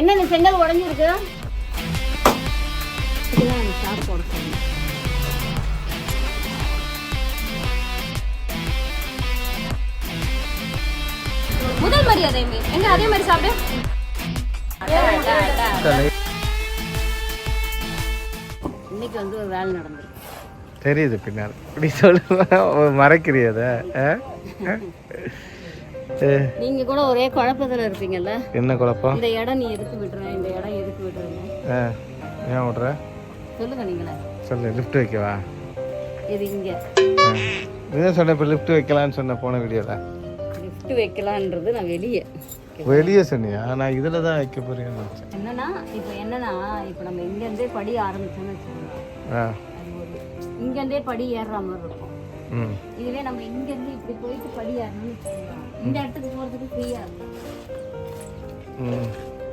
என்ன இந்த செங்கல் உடஞ்சிருக்கு? இதுதான் எனக்கு போட. முதல் மரியாதை மீன் எங்க அதே மாதிரி சாப்பிடு. இன்னைக்கு வந்து ஒரு வேலை நடந்திருக்கு. தெரியுது பின்னால். இப்படி சொல்லுவ மறைக்கிறியத நீங்க கூட ஒரே குழப்பத்துல இருப்பீங்கல்ல? என்ன குழப்பம்? இந்த இடம் நீ எதுக்கு விடுற? இந்த இடம் எதுக்கு விடுறேன்னு ஆ, ஏன் விட்ற? சொல்லுங்க நீங்களே. சொல்லு லிஃப்ட் வைக்கவா? இது இங்க. இதான் சொன்னேன் இப்போ லிஃப்ட் வைக்கலான்னு சொன்ன போன வீடியோவில் லிஃப்ட் வைக்கலான்றது நான் வெளியே. வெளியே சொன்னியா? நான் இதில் தான் வைக்க நினச்சேன். என்னன்னா இப்போ என்னன்னா இப்போ நம்ம இங்கேருந்தே படி ஆரம்பிச்சோம்னு வச்சுக்கோங்க. இங்கேருந்தே படி ஏறுற மாதிரி இருக்கும். ம். இதுவே நம்ம இங்கேருந்து இப்படி போயிட்டு படி ஏறணும்னு வச்சுக்கோங்க. இந்த இடத்துக்கு போகிறதுக்கு ஃப்ரீயாக இருக்கும் ம்.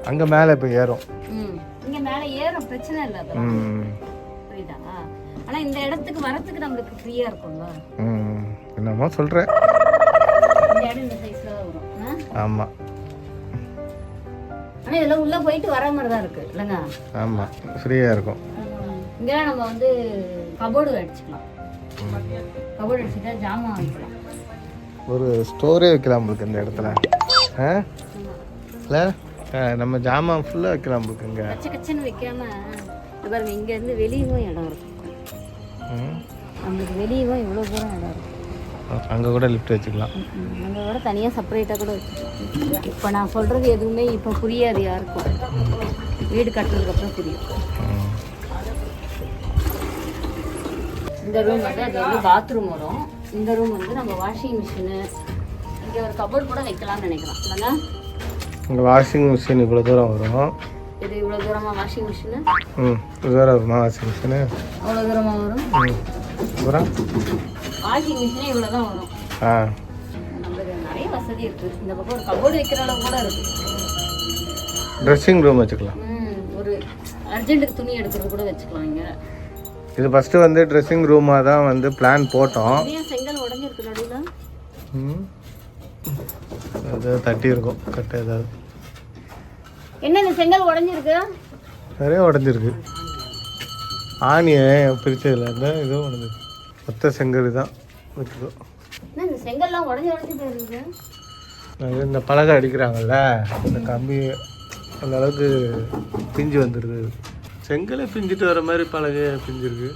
அங்கே மேலே இப்போ ஏறும். ம். இங்கே மேலே ஏறும் பிரச்சனை இல்லை அதெல்லாம். ம். புரியுதா? ஆனால் இந்த இடத்துக்கு வரத்துக்கு நம்மளுக்கு ஃப்ரீயாக இருக்கும்ல. ம். என்னமோ சொல்கிறேன் இந்த இடம் இந்த சைஸில் தான் வரும். ஆமாம் ஆனால் இதெல்லாம் உள்ளே போயிட்டு வர மாதிரி தான் இருக்குது இல்லைங்க? ஆமாம் ஃப்ரீயாக இருக்கும். இங்கே நம்ம வந்து கபோர்டு அடிச்சுக்கலாம் கபோர்டு அடிச்சுட்டா ஜாமான் வாங்கிக்கலாம். ஒரு ஸ்டோரே வைக்கலாம் உங்களுக்கு இந்த இடத்துல. ஆ? இல்லை? நம்ம ஜாமான் ஃபுல்லாக வைக்கலாம் உங்களுக்கு இங்கே. கச்ச கச்சன்னு வைக்காம பாருங்க இங்கேருந்து வெளியவும் இடம் இருக்கும் நம்மளுக்கு வெளியவும் இவ்வளோ தூரம் இடம் இருக்கும் அங்கே கூட லிஃப்ட் வச்சுக்கலாம். நம்ம விட தனியாக செப்பரேட்டாக கூட வச்சுக்கலாம். இப்போ நான் சொல்கிறது எதுவுமே இப்போ புரியாது யாருக்கும். வீடு கட்டுறதுக்கப்புறம் புரியும். இந்த ரூம் வந்து அது வந்து பாத்ரூம் வரும். இந்த ரூம் வந்து நம்ம வாஷிங் மிஷினு இங்கே ஒரு கபோர்ட் கூட வைக்கலாம்னு நினைக்கலாம் இல்லைன்னா வாஷிங் மிஷின் இவ்வளோ தூரம் வரும். இது இவ்வளோ தூரமாக வாஷிங் மிஷினு ம் தூரம் வருமா வாஷிங் மிஷினு அவ்வளோ தூரமாக வரும்? ம் அப்புறம்? வாஷிங் மிஷினே இவ்வளோ தான் வரும். ஆ. நம்மளுக்கு நிறைய வசதி இருக்குது இந்த பக்கம் ஒரு கபோர்டு வைக்கிற அளவு கூட இருக்குது ட்ரெஸ்ஸிங் ரூம் வச்சுக்கலாம். ம், ஒரு அர்ஜென்ட்டுக்கு துணி எடுக்கிறது கூட வச்சுக்கலாம் இங்கே. இது ஃபஸ்ட்டு வந்து ட்ரெஸ்ஸிங் ரூமாக தான் வந்து பிளான் போட்டோம். அது தட்டி இருக்கும் கட்ட ஏதாவது. என்ன இந்த செங்கல் உடஞ்சிருக்கு? நிறைய உடஞ்சிருக்கு. ஆணியை பிரிச்சதில்ல இருந்தால் இதுவும் உடஞ்சிருக்கு மொத்த செங்கல் தான் இந்த செங்கல்லாம் உடஞ்சி உடஞ்சி இந்த பலகை அடிக்கிறாங்கல்ல இந்த கம்பி அந்த அளவுக்கு பிஞ்சு வந்துடுது செங்கலை பிஞ்சிட்டு வர மாதிரி பலகை பிஞ்சிருக்கு.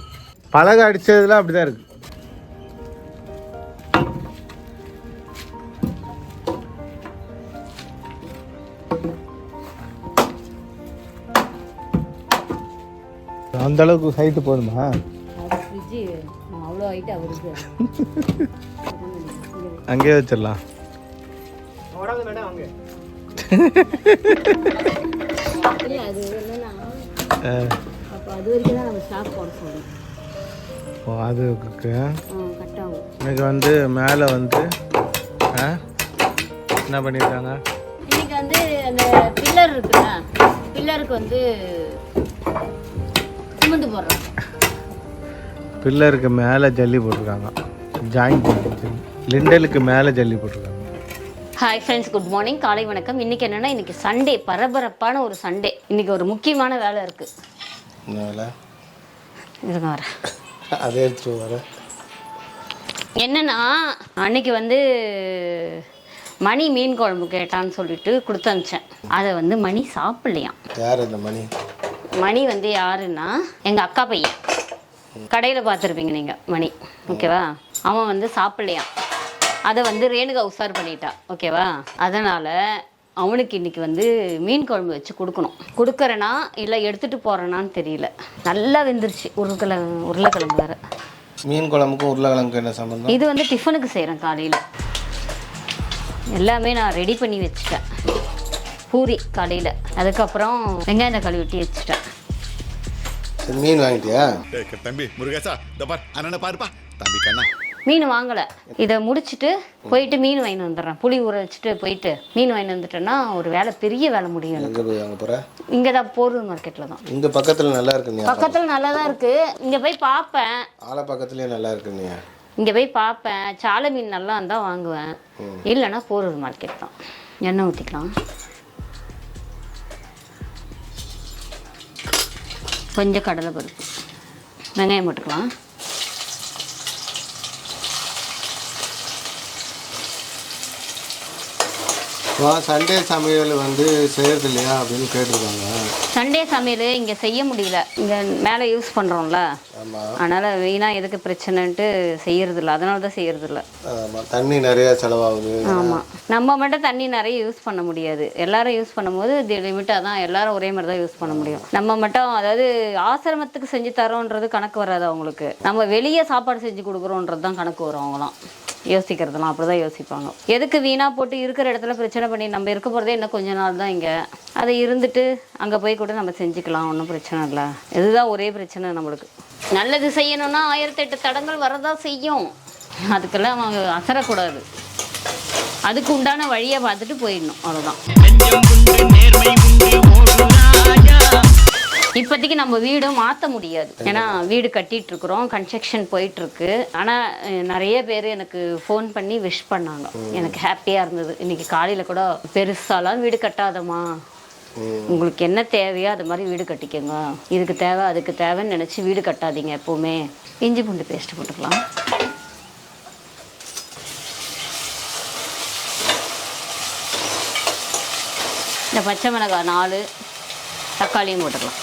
பலகை அடித்ததுலாம் அப்படி தான் இருக்குது அந்த அளவுக்கு ஹைட்டு போதுமா அவ்வளோ அவருக்கு அங்கேயே வச்சிடலாம். ஓ அது இன்னைக்கு வந்து மேலே வந்து என்ன பண்ணியிருக்காங்க இன்னைக்கு வந்து அந்த பில்லர் இருக்குல்ல பில்லருக்கு வந்து சிமெண்ட் போடுறோம் பில்லருக்கு மேலே ஜல்லி போட்டிருக்காங்க. ஜாயின் லிண்டலுக்கு மேலே ஜல்லி போட்டிருக்காங்க. ஹாய் ஃப்ரெண்ட்ஸ் குட் மார்னிங் காலை வணக்கம். இன்னைக்கு என்னன்னா இன்னைக்கு சண்டே பரபரப்பான ஒரு சண்டே இன்னைக்கு ஒரு முக்கியமான வேலை இருக்கு. என்ன வேலை? இருங்க வரேன். அதை எடுத்துட்டு வர என்னன்னா அன்னைக்கு வந்து மணி மீன் குழம்பு கேட்டான்னு சொல்லிட்டு கொடுத்து அனுப்பிச்சேன். அதை வந்து மணி சாப்பிடலையாம். யார் இந்த மணி? மணி வந்து யாருன்னா எங்கள் அக்கா பையன். கடையில் பார்த்துருப்பீங்க நீங்கள் மணி. ஓகேவா? அவன் வந்து சாப்பிடலையாம். அதை வந்து ரேணுகா உசார் பண்ணிட்டா. ஓகேவா? அதனால் அவனுக்கு இன்னைக்கு வந்து மீன் குழம்பு வச்சு கொடுக்கணும். கொடுக்குறேனா இல்லை எடுத்துகிட்டு போகிறேனான்னு தெரியல. நல்லா வெந்துருச்சு. உருளைக்கிழங்கு உருளைக்கிழங்கு வேறு. மீன் குழம்புக்கும் உருளைக்கிழங்கு என்ன சம்பந்தம்? இது வந்து டிஃபனுக்கு செய்கிறேன் காலையில். எல்லாமே நான் ரெடி பண்ணி வச்சுட்டேன். பூரி காலையில் அதுக்கப்புறம் வெங்காயம் தக்காளி வெட்டி வச்சுட்டேன். மீன் வாங்கிட்டியா? தம்பி முருகேசா இந்த பார் அண்ணனை பாருப்பா. தம்பி கண்ணா. மீன் வாங்கலை. இதை முடிச்சுட்டு போயிட்டு மீன் வாங்கிட்டு வந்துடுறேன். புளி ஊற வச்சுட்டு போயிட்டு மீன் வாங்கிட்டு வந்துட்டேன்னா ஒரு வேலை பெரிய வேலை முடியும் எங்கே போய் வாங்க போகிற இங்கே தான் போரூர் மார்க்கெட்டில் தான். இங்கே பக்கத்தில் நல்லா இருக்கு பக்கத்தில் நல்லா தான் இருக்குது இங்கே போய் பார்ப்பேன். ஆலை பக்கத்துலேயே நல்லா இருக்கு நீ. இங்கே போய் பார்ப்பேன். சாலை மீன் நல்லா இருந்தால் வாங்குவேன். இல்லைன்னா போரூர் மார்க்கெட் தான். எண்ணெய் ஊற்றிக்கலாம் கொஞ்சம் கடலை பருப்பு. வெங்காயம் போட்டுக்கலாம். வா சண்டே சமையல் வந்து செய்யறது இல்லையா அப்படின்னு கேட்டிருக்காங்க. சண்டே சமையல் இங்கே செய்ய முடியல. இங்கே மேலே யூஸ் பண்ணுறோம்ல அதனால் வீணாக எதுக்கு பிரச்சனைன்ட்டு செய்யறது இல்லை அதனால தான் செய்யறது இல்லை ஆமாம் தண்ணி நிறைய செலவாகுது. ஆமாம் நம்ம மட்டும் தண்ணி நிறைய யூஸ் பண்ண முடியாது. எல்லாரும் யூஸ் பண்ணும்போது இது லிமிட்டாக தான் எல்லாரும் ஒரே மாதிரி தான் யூஸ் பண்ண முடியும். நம்ம மட்டும் அதாவது ஆசிரமத்துக்கு செஞ்சு தரோன்றது கணக்கு வராது அவங்களுக்கு. நம்ம வெளியே சாப்பாடு செஞ்சு கொடுக்குறோன்றது தான் கணக்கு வரும் அவங்களாம் யோசிக்கிறதுலாம் அப்படி தான் யோசிப்பாங்க. எதுக்கு வீணாக போட்டு இருக்கிற இடத்துல பிரச்சனை பண்ணி நம்ம இருக்க போகிறதே இன்னும் கொஞ்ச நாள் தான் இங்கே. அதை இருந்துட்டு அங்கே போய் கூட நம்ம செஞ்சுக்கலாம் ஒன்றும் பிரச்சனை இல்லை. இதுதான் ஒரே பிரச்சனை நம்மளுக்கு. நல்லது செய்யணும்னா ஆயிரத்தெட்டு தடங்கள் வரதான் செய்யும். அதுக்கெல்லாம் அவங்க அசரக்கூடாது. அதுக்கு உண்டான வழியை பார்த்துட்டு போயிடணும். அவ்வளோதான் இப்போதைக்கு நம்ம வீடு மாற்ற முடியாது. ஏன்னா வீடு கட்டிட்டு இருக்கிறோம் கன்ஸ்ட்ரக்ஷன் போயிட்டு இருக்கு ஆனால் நிறைய பேர் எனக்கு ஃபோன் பண்ணி விஷ் பண்ணாங்க. எனக்கு ஹாப்பியாக இருந்தது. இன்னைக்கு காலையில் கூட பெருசாலாம் வீடு கட்டாதம்மா. உங்களுக்கு என்ன தேவையோ அது மாதிரி வீடு கட்டிக்கோங்க. இதுக்கு தேவை அதுக்கு தேவைன்னு நினச்சி வீடு கட்டாதீங்க எப்போவுமே. இஞ்சி பூண்டு பேஸ்ட் போட்டுக்கலாம். இந்த பச்சை மிளகாய் நாலு தக்காளியும் போட்டுக்கலாம்.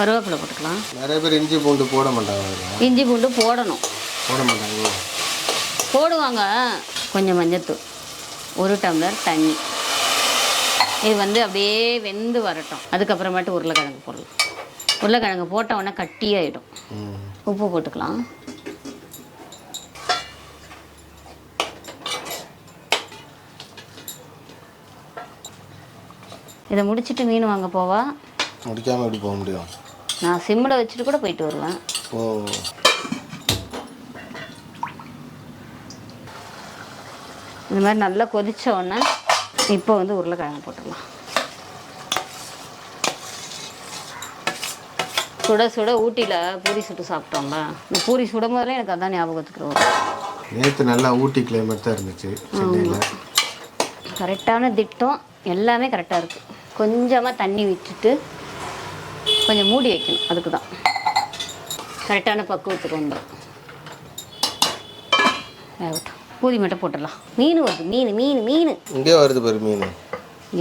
கருவேப்பிலை போட்டுக்கலாம். நிறைய பேர் இஞ்சி பூண்டு போட மாட்டாங்க. இஞ்சி பூண்டு போடணும். போட மாட்டாங்க. போடுவாங்க. கொஞ்சம் மஞ்சத்தூள் ஒரு டம்ளர் தண்ணி. இது வந்து அப்படியே வெந்து வரட்டும். அதுக்கப்புறமேட்டு உருளைக்கிழங்கு போடலாம். உருளைக்கிழங்கு போட்ட உடனே கட்டியாயிடும். உப்பு போட்டுக்கலாம். இதை முடிச்சிட்டு மீன் வாங்க போவா? முடிக்காமல் எப்படி போக முடியும்? நான் சிம்மில் வச்சுட்டு கூட போயிட்டு வருவேன். ஓ. இந்த மாதிரி நல்லா கொதிச்ச உடனே இப்போ வந்து உருளைக்கிழங்கு போட்டுடலாம் சுட சுட ஊட்டியில் பூரி சுட்டு சாப்பிட்டோம்ல. இந்த பூரி சுடும் போதெல்லாம் எனக்கு அதான் ஞாபகத்துக்கு வரும். நேற்று நல்லா ஊட்டி கிளைமேட் தான் இருந்துச்சு சென்னையில். கரெக்டான திட்டம் எல்லாமே கரெக்டாக இருக்குது கொஞ்சமாக தண்ணி விட்டுட்டு கொஞ்சம் மூடி வைக்கணும். அதுக்கு தான் கரெக்டான பக்குவத்துக்கு வந்துடும் வேகட்டும் பூரி மட்டும் போட்டுடலாம். மீன் வருது. மீன் மீன் மீன். இங்கே வருது பாரு மீன்.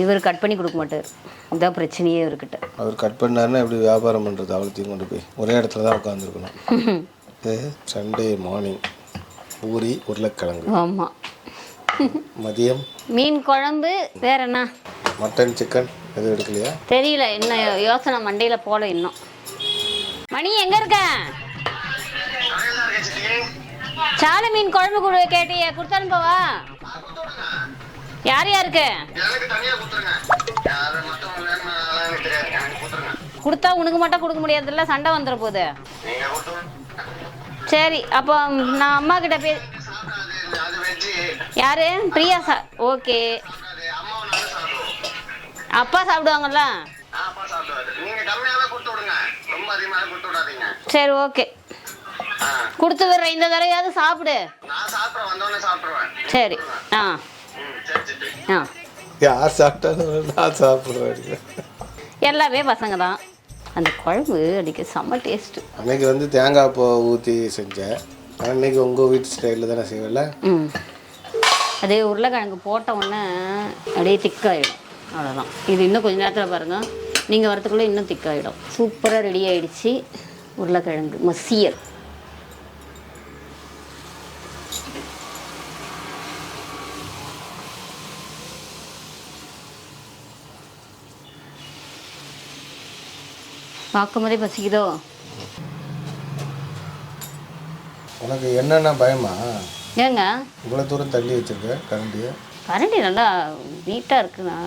இவர் கட் பண்ணி கொடுக்க மாட்டார். இதான் பிரச்சனையே இவர்கிட்ட. அவர் கட் பண்ணாருன்னா எப்படி வியாபாரம் பண்ணுறது அவ்வளோத்தையும் கொண்டு போய். ஒரே இடத்துல தான் உட்காந்துருக்கணும் சண்டே மார்னிங் பூரி உருளைக்கிழங்கு. ஆமாம் மதியம் மீன் குழம்பு வேற என்ன? மட்டன் சிக்கன் எதுவும் எடுக்கலையா? தெரியல என்ன யோசனை மண்டையில் போல இன்னும். மணி எங்க இருக்க? சாலை மீன் குழம்பு கொடு கேட்டியே கொடுத்து அனுப்பவா? யார் யாருக்கு? கொடுத்தா உனக்கு மட்டும் கொடுக்க முடியாதுல்ல சண்டை வந்துட போகுது சரி அப்போ நான் அம்மா கிட்ட பே யாரு? Priya sir okay. அப்பா சாப்பிடுவாங்கல்ல? சரி ஓகே. கொடுத்து விடுறேன் இந்த தடவையாவது சாப்பிடு. சரி. ஆ. ஆ. யார் சாப்பிட்டாலும் நான் சாப்பிட்றேன் எல்லாமே பசங்க தான். அந்த குழம்பு அன்றைக்கி செம்ம டேஸ்ட்டு அன்னைக்கு வந்து தேங்காய் பூ ஊற்றி செஞ்சேன். அன்னைக்கு உங்கள் வீட்டு ஸ்டைலில் தானே செய்வேல ம். அதே உருளைக்கிழங்கு போட்ட உடனே அப்படியே திக்காயிடும் அவ்வளோதான் இது இன்னும் கொஞ்ச நேரத்தில் பாருங்கள் நீங்கள் வரத்துக்குள்ளே இன்னும் திக்காயிடும். சூப்பராக ரெடி ஆயிடுச்சு. உருளைக்கிழங்கு மசியல். பார்க்கும் போதே பசிக்குதோ? உனக்கு என்னென்ன பயமா? ஏங்க? இவ்வளோ தூரம் தள்ளி வச்சிருக்க கரண்டியை? கரண்டி நல்லா நீட்டாக இருக்குண்ணா.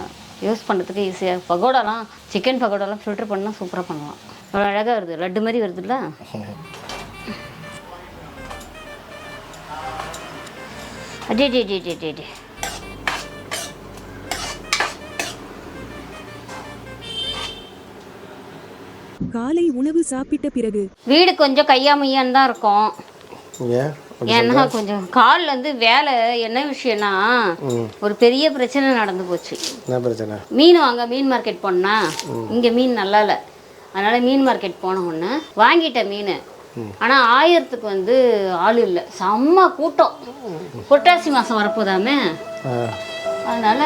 யூஸ் பண்ணுறதுக்கு ஈஸியாக பகோடாலாம் சிக்கன் பகோடாலாம் ஃபில்டர் பண்ணால் சூப்பராக பண்ணலாம். அவ்வளோ அழகாக வருது. லட்டு மாதிரி வருதுல்ல? அடே டே டே டே டே டே காலை உணவு சாப்பிட்ட பிறகு வீடு கொஞ்சம் கையாமையான்னு தான் இருக்கும். ஏன்னா கொஞ்சம் காலில் வந்து வேலை என்ன விஷயம்னா ஒரு பெரிய பிரச்சனை நடந்து போச்சு. என்ன பிரச்சனை? மீன் வாங்க மீன் மார்க்கெட் போனா இங்கே மீன் நல்லா இல்லை அதனால மீன் மார்க்கெட் போன உடனே வாங்கிட்டேன் மீன். ஆனால் ஆயிரத்துக்கு வந்து ஆள் இல்லை. செம்ம கூட்டம். புரட்டாசி மாதம் வரப்போதாமே. அதனால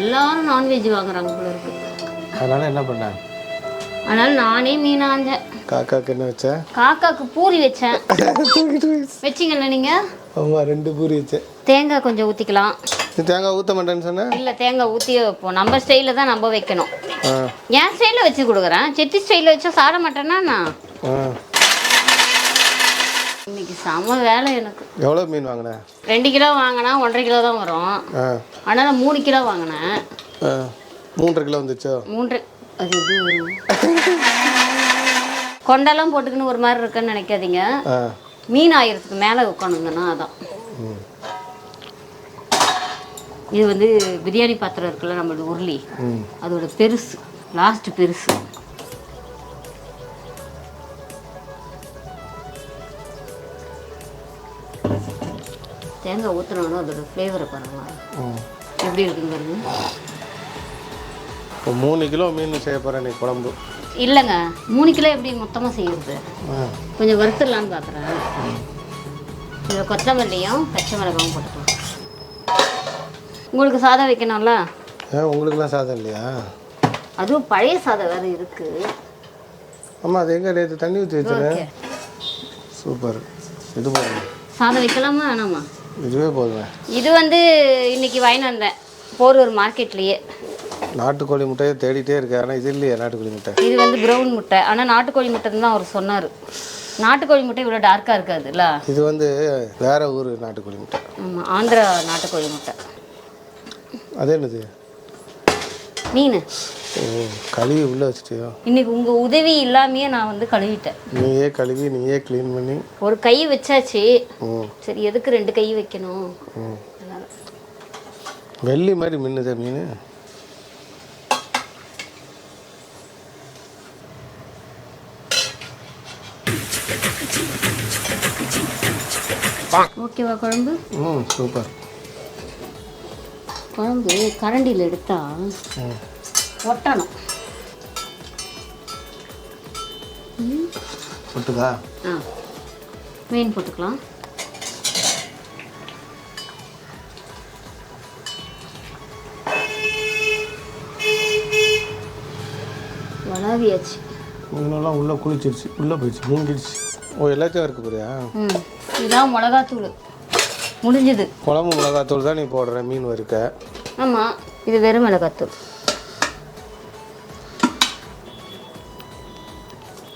எல்லாரும் நான்வெஜ் வாங்குறாங்க போல இருக்கு. அதனால என்ன பண்ண? அதனால நானே மீன் ஆஞ்சேன் காக்காக்கு என்ன வச்ச? காக்காக்கு பூரி வச்சேன் வச்சிங்கல்ல நீங்கள் ஆமா ரெண்டு பூரி வச்சேன் தேங்காய் கொஞ்சம் ஊற்றிக்கலாம் நீ தேங்காய் ஊற்ற மாட்டேன்னு சொன்ன? இல்லை தேங்காய் ஊற்றியே வைப்போம். நம்ம ஸ்டைலில் தான் நம்ம வைக்கணும். என் ஸ்டைலில் வச்சு கொடுக்குறேன். செட்டி ஸ்டைலில் வச்சா சாட மாட்டேன்னா நான் இன்னைக்கு செம வேலை எனக்கு. எவ்வளோ மீன் வாங்கின? ரெண்டு கிலோ வாங்கினா ஒன்றரை கிலோ தான் வரும். ஆனால் மூணு கிலோ வாங்கினேன். மூன்றரை கிலோ வந்துச்சோ? மூன்று அது எப்படி வரும்? கொண்டெல்லாம் போட்டுக்கின்னு ஒரு மாதிரி இருக்குன்னு நினைக்காதீங்க. மீன் ஆயிரத்துக்கு மேலே உட்காந்துங்கன்னா அதான். இது வந்து பிரியாணி பாத்திரம் இருக்குல்ல நம்மளோட உருளி. அதோட பெருசு லாஸ்ட் பெருசு. தேங்காய் ஊற்றினாலும் அதோட ஃப்ளேவரை பாருங்க. எப்படி இருக்குங்க பாருங்க. இப்போ மூணு கிலோ மீன் செய்ய போகிறேன் நீ குழம்பு. இல்லைங்க மூணு கிலோ எப்படி மொத்தமாக செய்யுது ஆ. கொஞ்சம் வறுத்துடலான்னு பார்க்குறேன் இதில் கொத்தமல்லியும் பச்சை மிளகாவும் போட்டுக்கலாம். உங்களுக்கு சாதம் வைக்கணும்ல? ஏன் உங்களுக்குலாம் சாதம் இல்லையா? அதுவும் பழைய சாதம் வேறு இருக்குது ஆமாம் அது எங்கே? நேற்று தண்ணி ஊற்றி வச்சுருக்கேன் சூப்பர். இது போதும்? சாதம் வைக்கலாமா வேணாமா? இதுவே போதும். இது வந்து இன்னைக்கு வாங்கிட்டு வந்தேன். போரூர் மார்க்கெட்லேயே. நாட்டுக்கோழி முட்டையை தேடிட்டே இருக்கேன் ஆனால் இது இல்லையா நாட்டுக்கோழி முட்டை. இது வந்து ப்ரௌன் முட்டை. ஆனால் நாட்டுக்கோழி முட்டைன்னு தான் அவர் சொன்னார். நாட்டுக்கோழி முட்டை இவ்வளோ டார்க்காக இருக்காதுல்ல? இது வந்து வேற ஊர் நாட்டுக்கோழி முட்டை. ஆமாம் ஆந்திரா நாட்டுக்கோழி முட்டை. அது என்னது? மீன். கழுவி உள்ளே வச்சுட்டியோ? இன்னைக்கு உங்கள் உதவி இல்லாமையே நான் வந்து கழுவிட்டேன். நீயே கழுவி நீயே க்ளீன் பண்ணி. ஒரு கை வச்சாச்சு. சரி எதுக்கு ரெண்டு கை வைக்கணும். வெள்ளி மாதிரி மின்னுதே மீன். ஓகேவா குழம்பு? ம் சூப்பர். குழம்பு கரண்டியில் எடுத்தா ம். ஒட்டணும். விட்டுதா ஆ. மீன் போட்டுக்கலாம். வளாவியாச்சு. மீனெல்லாம் உள்ளே குளிச்சிருச்சு. உள்ளே போயிடுச்சு. மூங்கிடுச்சு ஓ எல்லாத்தையும் இருக்கு போறியா ம் இதான் மிளகாத்தூள். முடிஞ்சது. குழம்பு மிளகாத்தூள் தான் நீ போடுற மீன் வறுக்க. ஆமாம் இது வெறும் மிளகாத்தூள்.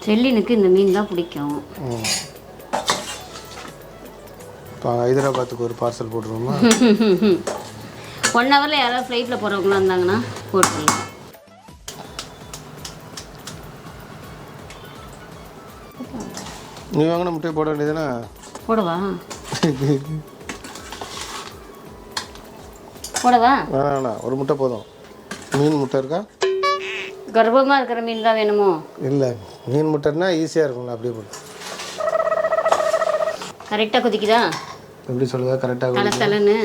செல்லினுக்கு இந்த மீன் தான் பிடிக்கும். இப்போ ஹைதராபாத்துக்கு ஒரு பார்சல் போட்டுருவோமா? ஒன் ஹவரில் யாராவது ஃப்ளைட்டில் போகிறவங்களாம் இருந்தாங்கன்னா போட்டுக்கலாம். நீ வாங்கின முட்டையை போட வேண்டியதுனா போடவா? போடவா? வேணாம் வேணாம். ஒரு முட்டை போதும். மீன் முட்டை இருக்கா? கர்ப்பமாக இருக்கிற மீன் தான் வேணுமோ? இல்லை. மீன் முட்டைன்னா ஈஸியாக இருக்கும்ல அப்படியே போட்டு கரெக்டாக கொதிக்குதா? எப்படி சொல்லுதா கரெக்டாக தலை தலைன்னு.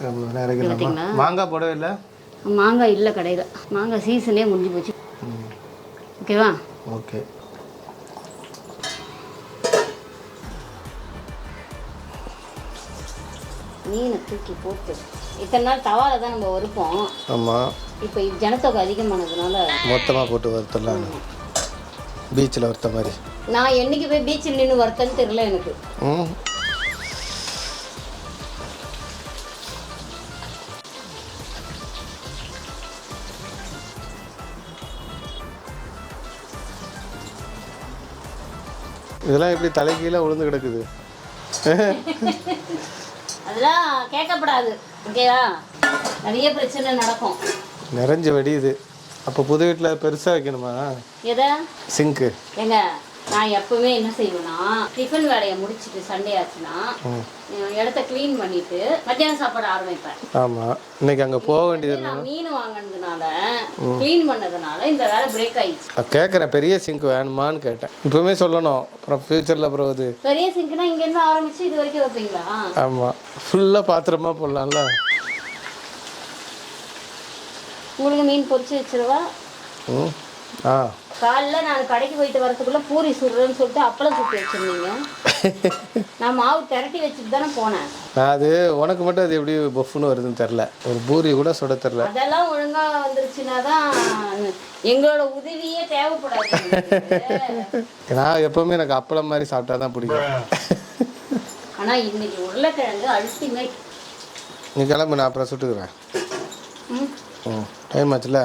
பார்த்தீங்களா? மாங்காய் போடவே இல்லை? மாங்காய் இல்லை கடையில். மாங்காய் சீசனே முடிஞ்சு போச்சு. ஓகேவா ஓகே மீனை தூக்கி போட்டு இத்தனை நாள் தவால தான் நம்ம வறுப்போம். ஆமாம் இப்போ ஜனத்தொகை அதிகமானதுனால மொத்தமாக போட்டு வறுத்தலாம் பீச்சில் வறுத்த மாதிரி. நான் என்னைக்கு போய் பீச்சில் நின்று வறுத்தேன்னு தெரியல எனக்கு. ம். இதெல்லாம் எப்படி தலைகீழ விழுந்து கிடக்குது? அதெல்லாம் கேட்கப்படாது ஓகேவா நிறைய பிரச்சனை நடக்கும். நிறைஞ்சு வெடியுது அப்போ புது வீட்டில் பெருசாக வைக்கணுமா? எதை? சிங்க்கு. எங்க? நான் எப்பவுமே என்ன செய்வேன்னா டிஃபன் வேலையை முடிச்சிட்டு சண்டே ஆச்சுன்னா இடத்த க்ளீன் பண்ணிட்டு மத்தியானம் சாப்பாடு ஆரம்பிப்பேன் ஆமாம் இன்னைக்கு அங்கே போக வேண்டியது நான் மீன் வாங்கினதுனால க்ளீன் பண்ணதுனால இந்த வேலை பிரேக் ஆயிடுச்சு. கேட்குறேன் பெரிய சிங்க் வேணுமான்னு கேட்டேன். இப்போவுமே சொல்லணும். அப்புறம் ஃப்யூச்சரில் அப்புறம் அது பெரிய சிங்க்னா இங்கேருந்து ஆரம்பிச்சு இது வரைக்கும் வைப்பீங்களா? ஆமாம் ஃபுல்லாக பாத்திரமா போடலாம்ல. உங்களுக்கு மீன் பொரிச்சு வச்சிருவா ம். காலைல நான் கடைக்கு போயிட்டு வரதுக்குள்ள பூரி சுடுறேன்னு சொல்லிட்டு அப்பளம் சுட்டு வச்சிருந்தீங்க. நான் மாவு திரட்டி வச்சுட்டு தானே போனேன். அது உனக்கு மட்டும் அது எப்படி பஃப்னு வருதுன்னு தெரில ஒரு பூரி கூட சுட தெரில அதெல்லாம் ஒழுங்கா வந்துருச்சுன்னா தான் எங்களோட உதவியே தேவைப்படாது. நான் எப்போவுமே எனக்கு அப்பளம் மாதிரி சாப்பிட்டா தான் பிடிக்கும். ஆனா இன்னைக்கு உருளைக்கிழங்கு அல்டிமேட் நீ கிளம்பு நான் அப்புறம் சுட்டுக்கிறேன். ம். டைம் ஆச்சுல?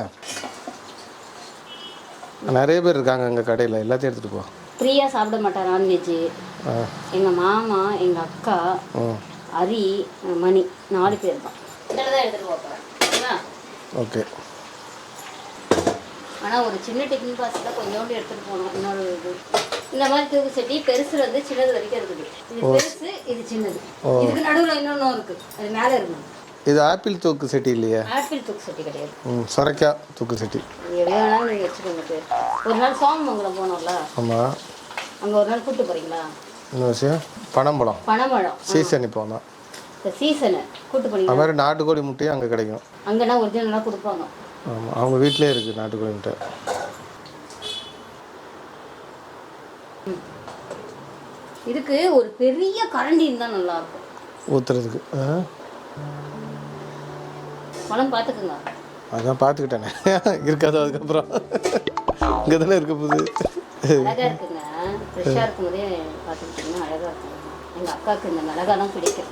நிறைய பேர் இருக்காங்க எங்கள் கடையில். எல்லாத்தையும் எடுத்துகிட்டு போ. ஃப்ரீயா சாப்பிட மாட்டேன் நான்வெஜ் எங்க மாமா எங்க அக்கா ஹரி மணி நாலு பேர் தான். இதில் தான் எடுத்துட்டு போகிறேன் சரிங்களா? ஓகே. ஆனால் ஒரு சின்ன டிஃபன் பாக்ஸில் கொஞ்சோண்டு எடுத்துகிட்டு போகணும். இன்னொரு இது. இந்த மாதிரி தூக்கு சட்டி பெருசுல இருந்து சின்னது வரைக்கும் இருக்குது. இது பெருசு இது சின்னது. இதுக்கு நடுவில் இன்னொன்றும் இருக்குது அது மேலே இருக்கணும். இது ஆப்பிள் தூக்கு செட்டி இல்லையா? ஆப்பிள் தூக்கு சட்டி கிடையாது. ம் சொரைக்காய் தூக்கு செட்டி. இது எவ்வளோ வேணாலும் நீங்கள் வச்சுக்கோங்க பேர் ஒரு நாள் சோமமங்கலம் போனோம்ல ஆமாம் அங்கே ஒரு நாள் கூட்டு போகிறீங்களா இன்னொரு விஷயம்? பனம்பழம் பனைமழம் சீசன் இப்போ தான். இந்த சீசனு. கூட்டு அது போனீங்களா மாதிரி நாட்டுக்கோழி முட்டையும் அங்கே கிடைக்கும். அங்கேனா ஒரிஜினலாக கொடுப்பாங்க. ஆமாம் அவங்க வீட்டிலே இருக்குது நாட்டுக்கோழி முட்டை. இதுக்கு ஒரு பெரிய கரண்டி இருந்தால் நல்லாயிருக்கும் ஊற்றுறதுக்கு ஆ? பழம் பார்த்துக்குங்க. அதான் பார்த்துக்கிட்டேனே. இருக்காதோ அதுக்கப்புறம். இங்கே தானே இருக்க போகுது. அழகா இருக்குங்க. ஃப்ரெஷ்ஷாக இருக்கும்போதே பார்த்துக்கிட்டிங்கன்னா அழகா இருக்கும் எங்கள் அக்காவுக்கு இந்த மிளகா தான் பிடிக்கும்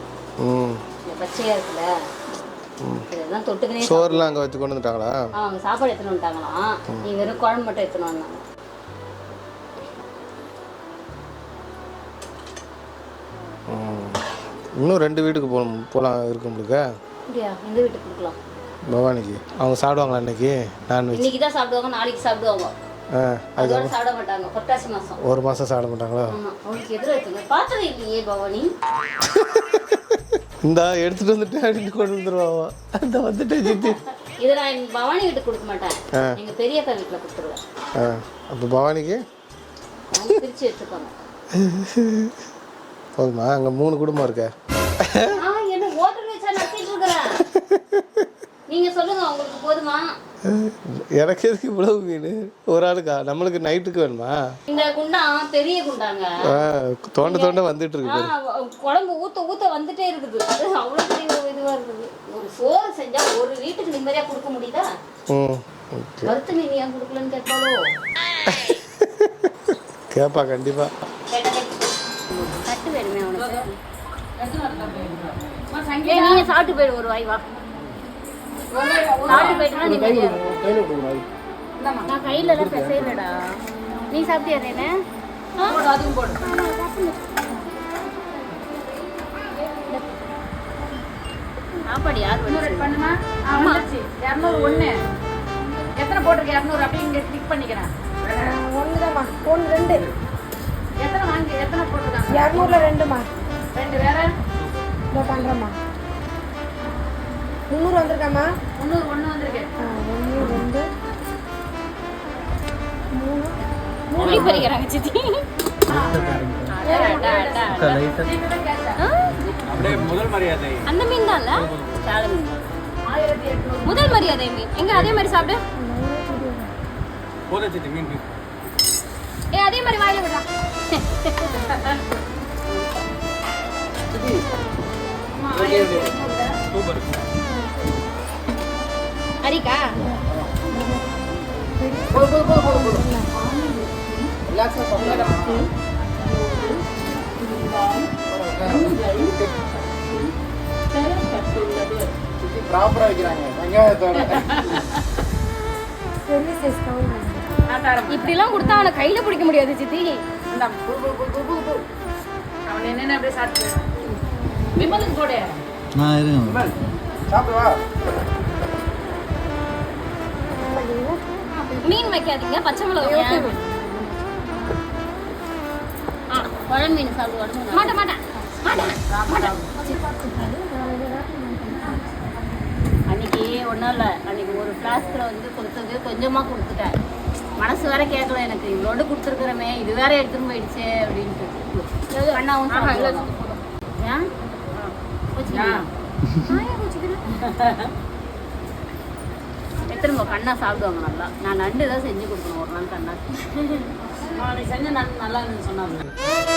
இந்த பச்சையாக இருக்குல்ல. இதெல்லாம் தொட்டுக்கினே சோறுலாம் அங்கே வச்சு கொண்டு வந்துட்டாங்களா? அவங்க சாப்பாடு எடுத்துன்னு வந்துட்டாங்களாம். நீ வெறும் குழம்பு மட்டும் எடுத்துன்னு வந்தாங்க. இன்னும் ரெண்டு வீட்டுக்கு போகணும் போகலாம் இருக்கு உங்களுக்கு அப்படியா? எந்த வீட்டுக்கு கொடுக்கலாம். பவானிக்கு. அவங்க சாப்பிடுவாங்களா இன்னைக்கு? நான்வெஜ். இன்னைக்கு தான் சாப்பிடுவாங்க நாளைக்கு சாப்பிடுவாங்க. ஆ அது அதோட சாப்பிட மாட்டாங்க புரட்டாசி மாதம் ஒரு மாதம் சாப்பிட மாட்டாங்களா? ஆமாம் அவங்களுக்கு எதிர இருக்குங்க பார்த்தது இல்லையே பவானி? இந்தா எடுத்துட்டு வந்துட்டு அப்படின்னு கொண்டு வந்துருவாவா அந்த வந்துட்டேன் ஜித்தி. இதை நான் எங்க பவானி வீட்டுக்கு கொடுக்க மாட்டேன். எங்க பெரியக்கா வீட்டில் கொடுத்துருவேன். ஆ அப்போ பவானிக்கு? அவங்க பிரித்து போதுமா அங்கே மூணு குடும்பம் இருக்க. ஆ என்ன ஹோட்டல் வச்சா நடத்திட்டு இருக்கிறேன் நீங்க சொல்லுங்க உங்களுக்கு போதுமா? எனக்கு எதுக்கு இவ்வளவு மீன் ஒரு ஆளுக்கா? நம்மளுக்கு நைட்டுக்கு வேணுமா? இந்த குண்டா பெரிய குண்டாங்க. தோண்ட தோண்ட வந்துட்டு இருக்கு குழம்பு ஊத்த ஊத்த வந்துட்டே இருக்குது. அது அவ்வளோ பெரிய இதுவா இருக்குது. ஒரு சோறு செஞ்சா ஒரு வீட்டுக்கு நிம்மதியா கொடுக்க முடியுதா? ம் ஓகே. வறுத்த மீன் ஏன் கொடுக்கலன்னு கேட்பாளோ கேட்பா கண்டிப்பா. தட்டு வேணுமே அவனுக்கு. நீங்க சாப்பிட்டு போயிடு ஒரு வாய் வா. நிம்மதியா இருக்கும். நான் கையில எல்லாம் பிசையலடா நீ சாப்பிட்டியா ரேனே அதுவும் போடு. சாப்பாடு யார்? பண்ணுமா? ஆமா. இரநூறு ஒன்று எத்தனை போட்டிருக்கு? இரநூறு அப்படியே இங்கே கிளிக் பண்ணிக்கிறேன். ஒன்று தான்மா ஒன்று ரெண்டு. எத்தனை வாங்கி எத்தனை போட்டிருக்காங்க? இரநூறுல ரெண்டுமா ரெண்டு வேற? இதோ பண்ணுறேம்மா முந்நூறு வந்திருக்காம்மா? முந்நூறு ஒன்று வந்திருக்கு. ஒன்று ரெண்டு மூடி பறிக்கிறாங்க சித்தி. அந்த மீன் தான்ல முதல் மரியாதை மீன். எங்க அதே மாதிரி சாப்பிடு. ஏ அதே மாதிரி வாயில விடா ஹரிக்கா பெரிய சைஸ் கவுண்ட் இப்படிலாம் கொடுத்தா அவனை கையில பிடிக்க முடியாது சித்தி. அவன் என்னென்ன அப்படியே சாப்பிட்டு விமலுக்கு போடு மீன் வைக்காதீங்க பச்சை மிளகாய் குழம்பு மீன் சாப்பிடுவாங்க மாட்டேன் மாட்டேன். அன்னைக்கு ஒன்றும் இல்லை அன்னைக்கு ஒரு ஃப்ளாஸ்கில் வந்து கொடுத்தது கொஞ்சமாக கொடுத்துட்டேன். மனசு வேற கேட்கல எனக்கு. இவ்வளோண்டு கொடுத்துருக்குறமே இது வேற எடுத்துன்னு போயிடுச்சே அப்படின்ட்டு. அண்ணாவும். ஏன்? திரும்ப கண்ணா சாப்பிடுவாங்க நல்லா. நான் நண்டு தான் செஞ்சு கொடுக்கணும். ஒரு நாள் கண்ணா. நாளைக்கு செஞ்ச நான் நல்லா சொன்னாங்க.